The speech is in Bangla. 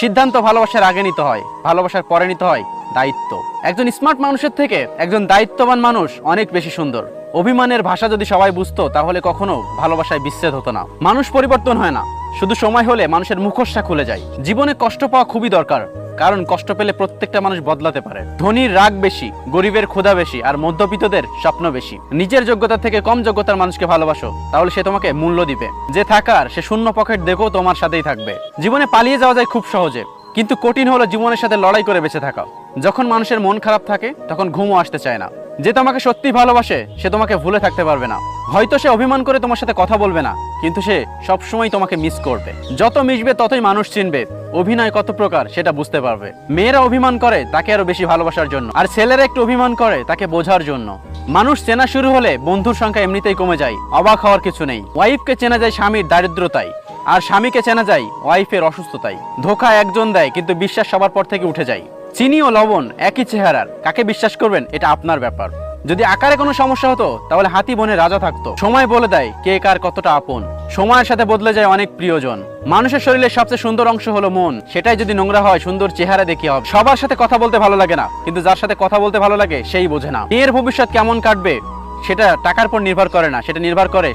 সিদ্ধান্ত ভালোবাসার আগে নিতে হয়, ভালোবাসার পরে নিতে হয়, দায়িত্ব। একজন স্মার্ট মানুষের থেকে একজন দায়িত্ববান মানুষ অনেক বেশি সুন্দর। অভিমানের ভাষা যদি সবাই বুঝতো, তাহলে কখনো ভালোবাসায় বিচ্ছেদ হতো না। মানুষ পরিবর্তন হয় না। শুধু সময় হলে মানুষের মুখোশটা খুলে যায়। জীবনে কষ্ট পাওয়া খুবই দরকার, কারণ কষ্ট পেলে প্রত্যেকটা মানুষ বদলাতে পারে। ধনীর রাগ বেশি, গরিবের ক্ষুধা বেশি, আর মধ্যবিত্তদের স্বপ্ন বেশি। নিজের যোগ্যতা থেকে কম যোগ্যতার মানুষকে ভালোবাসো, তাহলে সে তোমাকে মূল্য দিবে। যে থাকার সে শূন্য পকেট দেখো তোমার সাথেই থাকবে। জীবনে পালিয়ে যাওয়া যায় খুব সহজে, কিন্তু কঠিন হলো জীবনের সাথে লড়াই করে বেঁচে থাকা। যখন মানুষের মন খারাপ থাকে, তখন ঘুমও আসতে চায় না। যে তোমাকে সত্যি ভালোবাসে, সে তোমাকে ভুলে থাকতে পারবে না। হয়তো সে অভিমান করে তোমার সাথে কথা বলবে না, কিন্তু সে সবসময় তোমাকে মিস করবে। যত মিশবে, ততই মানুষ চিনবে, অভিনয় কত প্রকার সেটা বুঝতে পারবে। মেয়েরা অভিমান করে তাকে আরও বেশি ভালোবাসার জন্য, আর ছেলেরা একটু অভিমান করে তাকে বোঝার জন্য। মানুষ চেনা শুরু হলে বন্ধুর সংখ্যা এমনিতেই কমে যায়, অবাক হওয়ার কিছু নেই। ওয়াইফকে চেনা যায় স্বামীর দারিদ্রতায়, আর স্বামীকে চেনা যায় ওয়াইফের অসুস্থতায়। ধোকা একজন দেয়, কিন্তু বিশ্বাস সবার পর থেকে উঠে যায়। চিনি ও লবণ একই চেহারার। কাকে বিশ্বাস করবেন? এটা আপনার ব্যাপার। যদি আকারে কোনো সমস্যা হতো, তাহলে হাতি বনে রাজা থাকতো। সময় বলে দেয় কে কার কতটা আপন। সময়ের সাথে বদলে যায় অনেক প্রিয়জন। মানুষের শরীরের সবচেয়ে সুন্দর অংশ হলো মন। সেটাই যদি নোংরা হয়, সুন্দর চেহারা দেখি হবে। সবার সাথে কথা বলতে ভালো লাগে না, কিন্তু যার সাথে কথা বলতে ভালো লাগে, সেই বোঝে না। মেয়ের ভবিষ্যৎ কেমন কাটবে, সেটা টাকার পর নির্ভর করে না, সেটা নির্ভর করে